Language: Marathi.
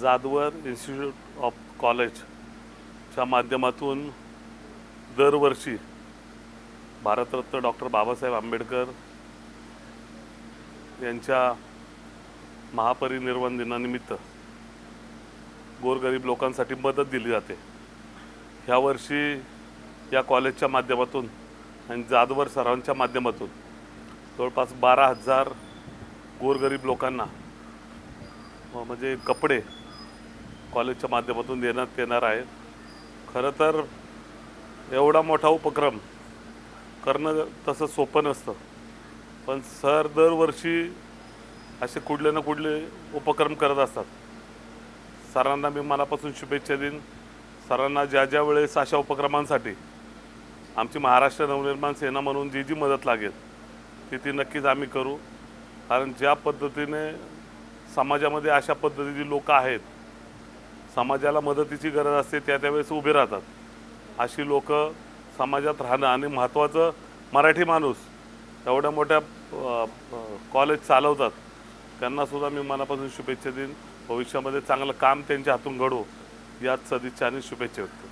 जादवर इन्स्टिट्यूट ऑफ कॉलेजच्या माध्यमातून दरवर्षी भारतरत्न डॉक्टर बाबासाहेब आंबेडकर यांच्या महापरिनिर्वाण दिनानिमित्त गोरगरीब लोकांसाठी मदत दिली जाते. ह्या वर्षी या कॉलेजच्या माध्यमातून आणि जादवर सरांच्या माध्यमातून जवळपास बारा हजार गोरगरीब लोकांना म्हणजे कपडे कॉलेजच्या माध्यमातून देण्यात येणार आहे. खरं तर एवढा मोठा उपक्रम करणं तसं सोपं नसतं. पण सर दरवर्षी असे कुठले ना कुठले उपक्रम करत असतात. सरांना मी मनापासून शुभेच्छा देईन. सरांना ज्या ज्या वेळेस अशा उपक्रमांसाठी आमची महाराष्ट्र नवनिर्माण सेना म्हणून जी जी मदत लागेल ती ती नक्कीच आम्ही करू. कारण ज्या पद्धतीने समाजामध्ये अशा पद्धतीची लोकं आहेत समाजाला मदतीची गरज असते त्या त्यावेळेस उभे राहतात. अशी लोक समाजात राहणं आणि महत्त्वाचं मराठी माणूस एवढ्या मोठ्या कॉलेज चालवतात त्यांनासुद्धा मी मनापासून शुभेच्छा देईन. भविष्यामध्ये चांगलं काम त्यांच्या हातून घडो याच सदिच्छा आणि शुभेच्छा व्यक्त